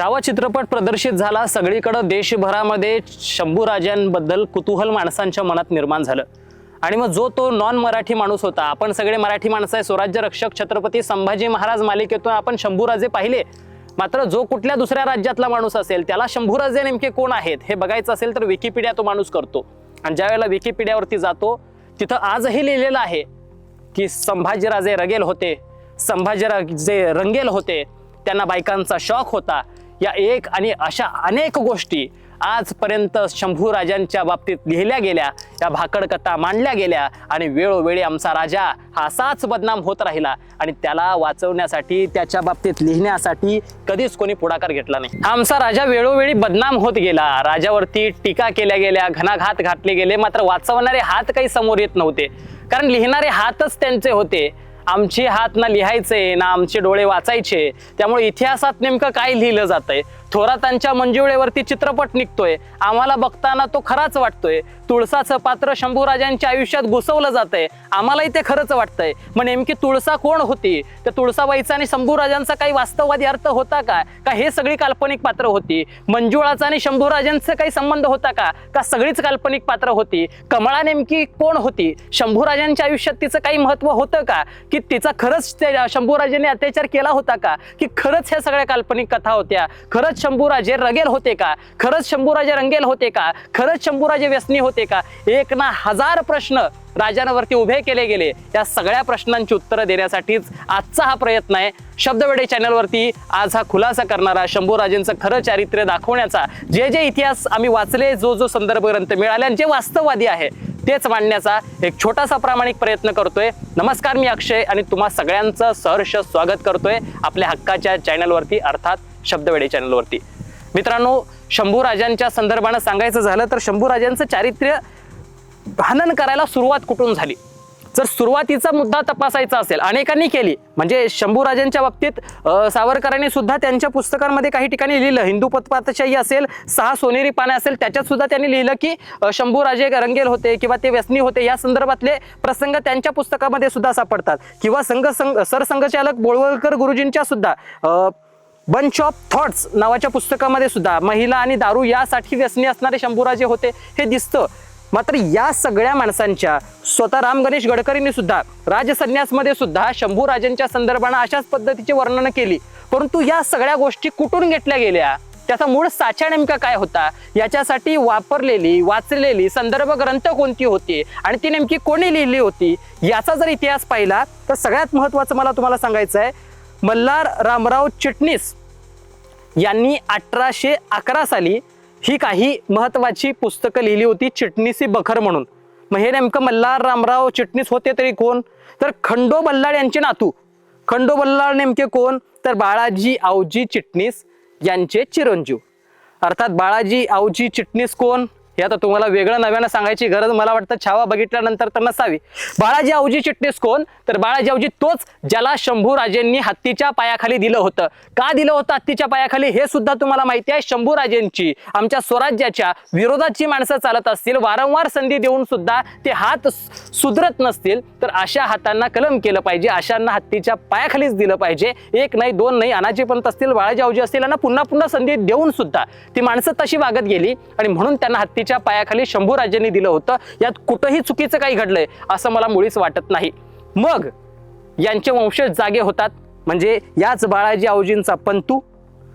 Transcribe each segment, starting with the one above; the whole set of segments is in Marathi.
छावा चित्रपट प्रदर्शित झाला. सगळीकडं देशभरामध्ये शंभूराजांबद्दल कुतूहल माणसांच्या मनात निर्माण झालं. आणि मग जो तो नॉन मराठी माणूस होता आपण सगळे मराठी माणसं आहे स्वराज्य रक्षक छत्रपती संभाजी महाराज मालिकेतून आपण शंभूराजे पाहिले. मात्र जो कुठल्या दुसऱ्या राज्यातला माणूस असेल त्याला शंभूराजे नेमके कोण आहेत हे बघायचं असेल तर विकिपीडिया तो माणूस करतो. आणि ज्या वेळेला विकिपीडियावरती जातो तिथं आजही लिहिलेलं आहे की संभाजीराजे रगेल होते. संभाजीराजे रंगेल होते. त्यांना बायकांचा शौक होता. या एक आणि अशा अनेक गोष्टी आजपर्यंत शंभू राजांच्या बाबतीत लिहिल्या गेल्या या भाकड कथा मांडल्या गेल्या आणि वेळोवेळी आमचा राजा हा असाच बदनाम होत राहिला आणि त्याला वाचवण्यासाठी त्याच्या बाबतीत लिहिण्यासाठी कधीच कोणी पुढाकार घेतला नाही. आमचा राजा वेळोवेळी बदनाम होत गेला. राजावरती टीका केल्या गेल्या घणाघात घातले गेले मात्र वाचवणारे हात काही समोर येत नव्हते. कारण लिहिणारे हातच त्यांचे होते. आमचे हात ना लिहायचे ना आमचे डोळे वाचायचे त्यामुळे इतिहासात नेमकं काय लिहिलं जातंय? थोरातांच्या मंजुळेवरती चित्रपट निघतोय. आम्हाला बघताना तो खराच वाटतोय. तुळसाचं पात्र शंभूराजांच्या आयुष्यात घुसवलं जातंय. आम्हालाही ते खरंच वाटतंय. मग नेमकी तुळसा कोण होती? तर तुळसाबाईचा आणि शंभूराजांचा काही वास्तववादी अर्थ होता का? का हे सगळी काल्पनिक पात्र होती? मंजुळाचा आणि शंभूराजांचा काही संबंध होता का? का सगळीच काल्पनिक पात्र होती? कमळा नेमकी कोण होती? शंभूराजांच्या आयुष्यात तिचं काही महत्त्व होतं का? की तिचा खरंच शंभूराजांनी अत्याचार केला होता का? की खरंच ह्या सगळ्या काल्पनिक कथा होत्या? खरंच शंभूराजे रगेल होते का? खरंच शंभूराजे रंगेल होते का? खरंच शंभूराजे व्यसनी होते का? एक ना हजार प्रश्न राजांवरती उभे केले गेले. या सगळ्या प्रश्नांची उत्तरं देण्यासाठीच आजचा हा प्रयत्न आहे. शब्दवेडे चॅनलवरती आज हा खुलासा करणारा शंभूराजेंचं खरं चारित्र्य दाखवण्याचा जे जे इतिहास आम्ही वाचले जो जो संदर्भ ग्रंथ मिळाले आणि जे वास्तववादी आहे तेच मांडण्याचा एक छोटासा प्रामाणिक प्रयत्न करतोय. नमस्कार मी अक्षय आणि तुम्हा सगळ्यांचं सहर्ष स्वागत करतोय आपल्या हक्काच्या चॅनलवरती. अर्थात शब्दवेडे चॅनलवरती. मित्रांनो शंभूराजांच्या संदर्भानं सांगायचं झालं तर शंभूराजांचं चारित्र्य हनन करायला सुरुवात कुठून झाली? जर सुरुवातीचा मुद्दा तपासायचा असेल अनेकांनी केली म्हणजे शंभूराजांच्या बाबतीत सावरकरांनी सुद्धा त्यांच्या पुस्तकांमध्ये काही ठिकाणी लिहिलं. हिंदू पतपातशाही असेल सहा सोनेरी पाने असेल त्याच्यात सुद्धा त्यांनी लिहिलं की शंभूराजे रंगेल होते किंवा ते व्यसनी होते या संदर्भातले प्रसंग त्यांच्या पुस्तकामध्ये सुद्धा सापडतात. किंवा संघ संघ सरसंघचालक बोळवळकर गुरुजींच्या सुद्धा बंच ऑफ थॉट्स नावाच्या पुस्तकामध्ये सुद्धा महिला आणि दारू यासाठी व्यसनी असणारे शंभूराजे होते हे दिसतं. मात्र या सगळ्या माणसांच्या स्वतः राम गणेश गडकरींनी सुद्धा राजसन्यासमध्ये सुद्धा शंभूराजांच्या संदर्भानं अशाच पद्धतीची वर्णन केली. परंतु या सगळ्या गोष्टी कुठून घेतल्या गेल्या? त्याचा मूळ साचा नेमका काय होता? याच्यासाठी वापरलेली वाचलेली संदर्भ ग्रंथ कोणती होती? आणि ती नेमकी कोणी लिहिली होती? याचा जर इतिहास पाहिला तर सगळ्यात महत्वाचं मला तुम्हाला सांगायचं आहे मल्हार रामराव चिटणीस यांनी अठराशे अकरा साली ही काही महत्वाची पुस्तकं लिहिली होती चिटणीसी बखर म्हणून. मग हे नेमकं मल्हार रामराव चिटणीस होते तरी कोण? तर खंडो बल्लाळ यांचे नातू. खंडो बल्लाळ नेमके कोण? तर बाळाजी आऊजी चिटणीस यांचे चिरंजीव. अर्थात बाळाजी आऊजी चिटणीस कोण? हे आता तुम्हाला वेगळं नव्यानं सांगायची गरज मला वाटतं छावा बघितल्यानंतर तर नसावी. बाळाजी आवजी चिटणीस कोण? तर बाळाजी आवजी तोच ज्याला शंभूराजेंनी हत्तीच्या पायाखाली दिलं होतं. का दिलं होतं हत्तीच्या पायाखाली? हे सुद्धा तुम्हाला माहिती आहे शंभूराजेंची. आमच्या स्वराज्याच्या विरोधाची माणसं चालत असतील वारंवार संधी देऊन सुद्धा ते हात सुधरत नसतील तर अशा हातांना कलम केलं पाहिजे अशांना हत्तीच्या पायाखालीच दिलं पाहिजे. एक नाही दोन नाही अनाजी पंत असतील बाळाजी आवजी असतील यांना पुन्हा पुन्हा संधी देऊन सुद्धा ती माणसं तशी वागत गेली आणि म्हणून त्यांना हत्तीच्या पायाखाली शंभूराजेंनी दिलं होतं. यात कुठंही चुकीचं काही घडलंय असं मला मुळीच वाटत नाही. मग यांचे वंशज जागे होतात. म्हणजे याच बाळाजी आऊजींचा पंतू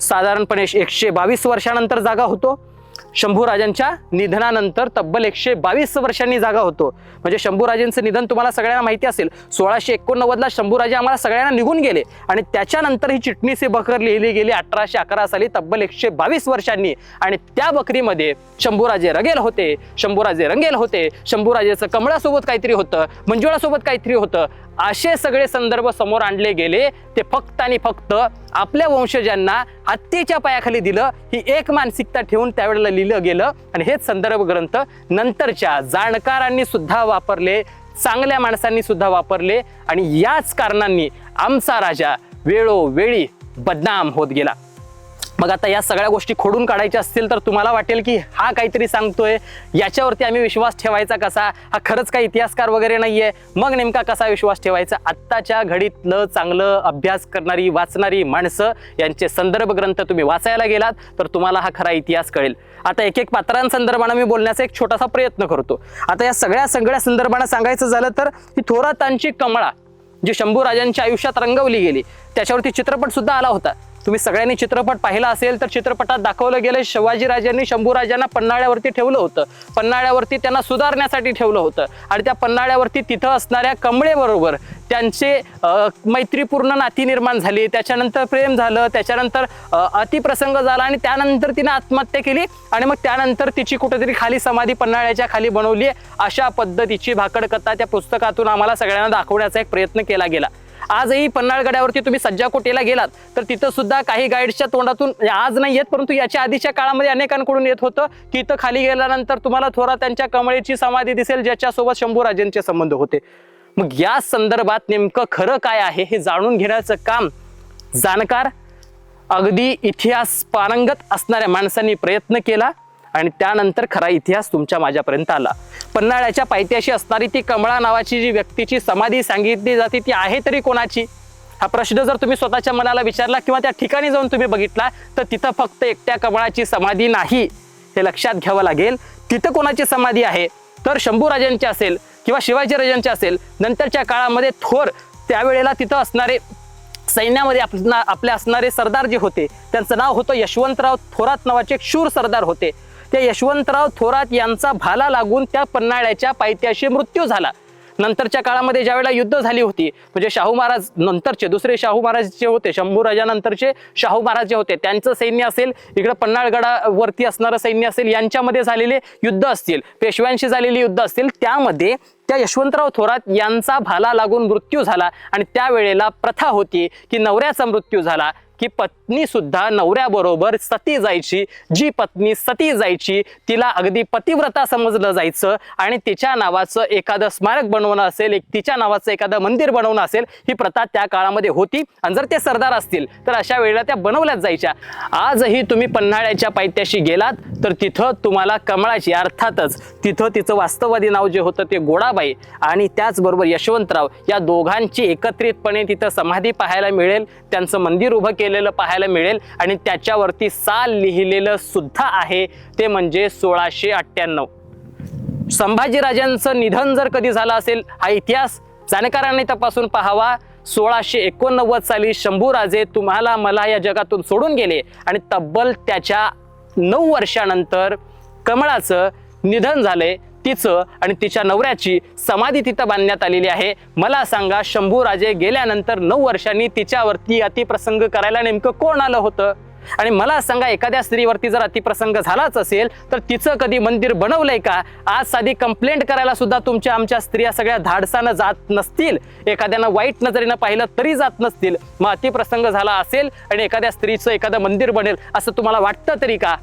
साधारणपणे एकशे बावीस वर्षानंतर जागा होतो. शंभूराजांच्या निधनानंतर तब्बल एकशे बावीस वर्षांनी जागा होतो. म्हणजे शंभूराजांचं निधन तुम्हाला सगळ्यांना माहिती असेल सोळाशे एकोणनव्वदला शंभूराजे आम्हाला सगळ्यांना निघून गेले. आणि त्याच्यानंतर ही चिटणीसी बकर लिहिली गेली अठराशे अकरा साली तब्बल एकशे बावीस वर्षांनी. आणि त्या बकरीमध्ये शंभूराजे रगेल होते शंभूराजे रंगेल होते शंभूराजेचं कमळासोबत काहीतरी होतं मंजुळासोबत काहीतरी होतं. असे सगळे संदर्भ समोर आणले गेले. ते फक्त आणि फक्त आपल्या वंशजांना हत्येच्या पायाखाली दिलं. ही एक मानसिकता ठेवून त्यावेळेला लिहिलं गेलं. आणि हेच संदर्भ ग्रंथ नंतरच्या जाणकारांनी सुद्धा वापरले चांगल्या माणसांनी सुद्धा वापरले. आणि याच कारणांनी आमचा राजा वेळोवेळी बदनाम होत गेला. मग आता या सगळ्या गोष्टी खोडून काढायच्या असतील तर तुम्हाला वाटेल की हा काहीतरी सांगतोय. याच्यावरती आम्ही विश्वास ठेवायचा कसा? हा खरंच काही इतिहासकार वगैरे नाहीये. मग नेमका कसा विश्वास ठेवायचा? आत्ताच्या घडीतलं चांगलं अभ्यास करणारी वाचणारी माणसं यांचे संदर्भ ग्रंथ तुम्ही वाचायला गेलात तर तुम्हाला हा खरा इतिहास कळेल. आता एक एक पात्रांसंदर्भानं मी बोलण्याचा एक छोटासा प्रयत्न करतो. आता या सगळ्या सगळ्या संदर्भानं सांगायचं झालं तर ही थोरातांची कमळा जी शंभू राजांच्या आयुष्यात रंगवली गेली त्याच्यावरती चित्रपट सुद्धा आला होता. तुम्ही सगळ्यांनी चित्रपट पाहिला असेल तर चित्रपटात दाखवलं गेलं शिवाजीराजांनी शंभूराजांना पन्हाळ्यावरती ठेवलं होतं. पन्हाळ्यावरती त्यांना सुधारण्यासाठी ठेवलं होतं. आणि त्या पन्हाळ्यावरती तिथं असणाऱ्या कमळेबरोबर त्यांचे मैत्रीपूर्ण नाती निर्माण झाली. त्याच्यानंतर प्रेम झालं त्याच्यानंतर अतिप्रसंग झाला आणि त्यानंतर तिने आत्महत्या केली आणि मग त्यानंतर तिची कुठेतरी खाली समाधी पन्हाळ्याच्या खाली बनवली अशा पद्धतीची भाकड कथा त्या पुस्तकातून आम्हाला सगळ्यांना दाखवण्याचा एक प्रयत्न केला गेला. आजही पन्हाळगडावरती तुम्ही सज्जा कोटेला गेलात तर तिथं सुद्धा काही गाईड्सच्या तोंडातून आज नाही येत परंतु याच्या आधीच्या काळामध्ये अनेकांकडून येत होतं की इथं खाली गेल्यानंतर तुम्हाला थोडा त्यांच्या कमळेची समाधी दिसेल ज्याच्यासोबत शंभूराजांचे संबंध होते. मग या संदर्भात नेमकं खरं काय आहे हे जाणून घेण्याचं काम जाणकार अगदी इतिहास पारंगत असणाऱ्या माणसांनी प्रयत्न केला. आणि त्यानंतर खरा इतिहास तुमच्या माझ्यापर्यंत आला. पन्हाळ्याच्या पायथ्याशी असणारी ती कमळा नावाची जी व्यक्तीची समाधी सांगितली जाते ती आहे तरी कोणाची? हा प्रश्न जर तुम्ही स्वतःच्या मनाला विचारला किंवा त्या ठिकाणी जाऊन तुम्ही बघितला तर तिथं फक्त एकट्या कमळाची समाधी नाही. हे लक्षात घ्यावं लागेल. तिथं कोणाची समाधी आहे? तर शंभूराजांची असेल किंवा शिवाजी राजांची असेल. नंतरच्या काळामध्ये थोर त्यावेळेला तिथं असणारे सैन्यामध्ये आपला आपले असणारे सरदार जे होते त्यांचं नाव होतं यशवंतराव थोरात नावाचे शूर सरदार होते. त्या यशवंतराव थोरात यांचा भाला लागून त्या पन्हाळ्याच्या पायथ्याशी मृत्यू झाला. नंतरच्या काळामध्ये ज्यावेळेला युद्ध झाली होती म्हणजे शाहू महाराज नंतरचे दुसरे शाहू महाराज जे होते शंभू राजानंतरचे शाहू महाराज जे होते त्यांचं सैन्य असेल इकडं पन्हाळगडावरती असणारं सैन्य असेल यांच्यामध्ये झालेले युद्ध असतील पेशव्यांशी झालेली युद्ध असतील त्यामध्ये त्या यशवंतराव थोरात यांचा भाला लागून मृत्यू झाला आणि त्यावेळेला प्रथा होती की नवऱ्याचा मृत्यू झाला. की पत्नी सुद्धा नवऱ्याबरोबर सती जायची. जी पत्नी सती जायची तिला अगदी पतिव्रता समजलं जायचं आणि तिच्या नावाचं एखादं स्मारक बनवणं असेल एक तिच्या नावाचं एखादं मंदिर बनवणं असेल ही प्रथा त्या काळामध्ये होती आणि जर ते सरदार असतील तर अशा वेळेला त्या बनवल्याच जायच्या. आजही तुम्ही पन्हाळ्याच्या पायथ्याशी गेलात तर तिथं तुम्हाला कमळाची अर्थातच तिथं तिचं वास्तववादी नाव जे होतं ते गोडाबाई आणि त्याचबरोबर यशवंतराव या दोघांची एकत्रितपणे तिथं समाधी पाहायला मिळेल. त्यांचं मंदिर उभं केलं केलेलं पाहायला मिळेल आणि त्याच्यावरती साल लिहिलेलं सुद्धा आहे. ते म्हणजे सोळाशे अठ्ठ्याण्णव. संभाजीराजांचं निधन जर कधी झालं असेल हा इतिहास जाणकारांनी तपासून पाहावा. सोळाशे एकोणनव्वद साली शंभूराजे तुम्हाला मला या जगातून सोडून गेले आणि तब्बल त्याच्या नऊ वर्षानंतर कमळाचं निधन झालंय. तिचं आणि तिच्या नवऱ्याची समाधी तिथं बांधण्यात आलेली आहे. मला सांगा शंभूराजे गेल्यानंतर नऊ वर्षांनी तिच्यावरती अतिप्रसंग करायला नेमकं कोण आलं होतं? आणि मला सांगा एखाद्या स्त्रीवरती जर अतिप्रसंग झालाच असेल तर तिचं कधी मंदिर बनवलंय का? आज साधी कंप्लेंट करायला सुद्धा तुमच्या आमच्या स्त्रिया सगळ्या धाडसानं जात नसतील. एखाद्यानं वाईट नजरेनं पाहिलं तरी जात नसतील. मग अतिप्रसंग झाला असेल आणि एखाद्या स्त्रीचं एखादं मंदिर बनेल असं तुम्हाला वाटतं तरी का?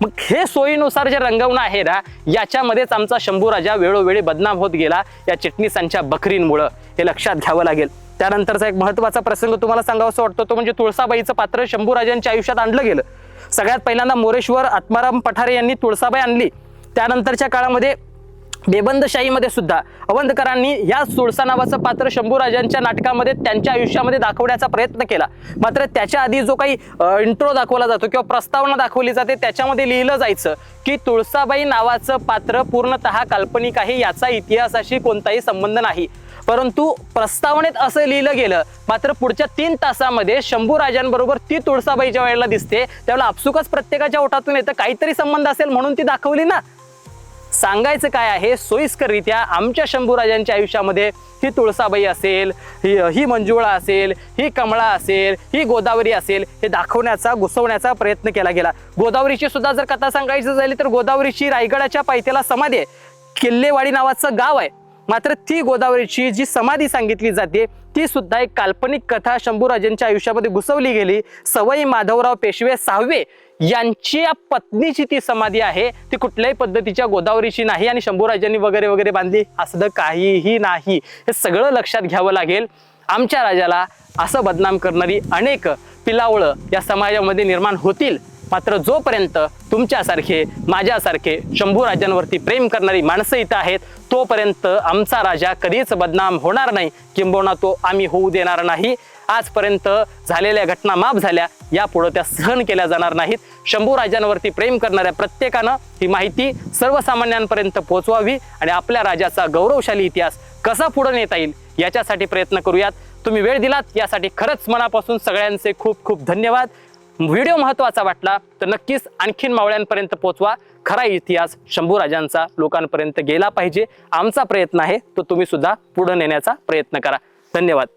मग हे सोयीनुसार जे रंगवणं आहे ना याच्यामध्येच आमचा शंभू राजा वेळोवेळी बदनाम होत गेला या चिटणीसांच्या बकरींमुळं. हे लक्षात घ्यावं लागेल. त्यानंतरचा एक महत्त्वाचा प्रसंग तुम्हाला सांगावासा वाटतो तो म्हणजे तुळसाबाईचं पात्र शंभू राजांच्या आयुष्यात आणलं गेलं. सगळ्यात पहिल्यांदा मोरेश्वर आत्माराम पठारे यांनी तुळसाबाई आणली. त्यानंतरच्या काळामध्ये बेबंदशाहीमध्ये सुद्धा अवंधकरांनी या तुळसा नावाचं पात्र शंभूराजांच्या नाटकामध्ये त्यांच्या आयुष्यामध्ये दाखवण्याचा प्रयत्न केला. मात्र त्याच्या आधी जो काही इंट्रो दाखवला जातो किंवा प्रस्तावना दाखवली जाते त्याच्यामध्ये लिहिलं जायचं की तुळसाबाई नावाचं पात्र पूर्णतः काल्पनिक आहे याचा इतिहासाशी कोणताही संबंध नाही. परंतु प्रस्तावनेत असं लिहिलं गेलं मात्र पुढच्या तीन तासामध्ये शंभू राजांबरोबर ती तुळसाबाईच्या वेळेला दिसते त्यावेळेला आपसुकच प्रत्येकाच्या ओठातून येतं काहीतरी संबंध असेल म्हणून ती दाखवली ना. सांगायचं काय आहे? सोयीस्कररित्या आमच्या शंभूराजांच्या आयुष्यामध्ये ही तुळसाबाई असेल ही ही मंजुळा असेल ही कमळा असेल ही गोदावरी असेल हे दाखवण्याचा घुसवण्याचा प्रयत्न केला गेला. गोदावरीची सुद्धा जर कथा सांगायची झाली तर गोदावरीची रायगडाच्या पायथ्याला समाधी आहे. किल्लेवाडी नावाचं गाव आहे. मात्र ती गोदावरीची जी समाधी सांगितली जाते ती सुद्धा एक काल्पनिक कथा शंभूराजांच्या आयुष्यामध्ये घुसवली गेली. सवई माधवराव पेशवे सहावे यांची पत्नीची ती समाधी आहे. ती कुठल्याही पद्धतीच्या गोदावरीची नाही आणि शंभूराजांनी वगैरे वगैरे बांधली. असं काहीही नाही. हे सगळं लक्षात घ्यावं लागेल. आमच्या राजाला असं बदनाम करणारी अनेक पिलावळं या समाजामध्ये निर्माण होतील. मात्र जोपर्यंत तुमच्यासारखे माझ्यासारखे शंभू राजांवरती प्रेम करणारी माणसं इथं आहेत तोपर्यंत आमचा राजा कधीच बदनाम होणार नाही. किंबहुना तो आम्ही होऊ देणार नाही. आजपर्यंत झालेल्या घटना माफ झाल्या. यापुढं त्या सहन केल्या जाणार नाहीत. शंभू राजांवरती प्रेम करणाऱ्या प्रत्येकानं ही माहिती सर्वसामान्यांपर्यंत पोहोचवावी आणि आपल्या राजाचा गौरवशाली इतिहास कसा पुढे नेता येईल याच्यासाठी प्रयत्न करूयात. तुम्ही वेळ दिलात यासाठी खरंच मनापासून सगळ्यांचे खूप खूप धन्यवाद. व्हिडिओ महत्त्वाचा वाटला तर नक्कीच आणखीन मावळ्यांपर्यंत पोहोचवा. खरा इतिहास शंभू राजांचा लोकांपर्यंत गेला पाहिजे. आमचा प्रयत्न आहे तो तुम्ही सुद्धा पुढे नेण्याचा प्रयत्न करा. धन्यवाद.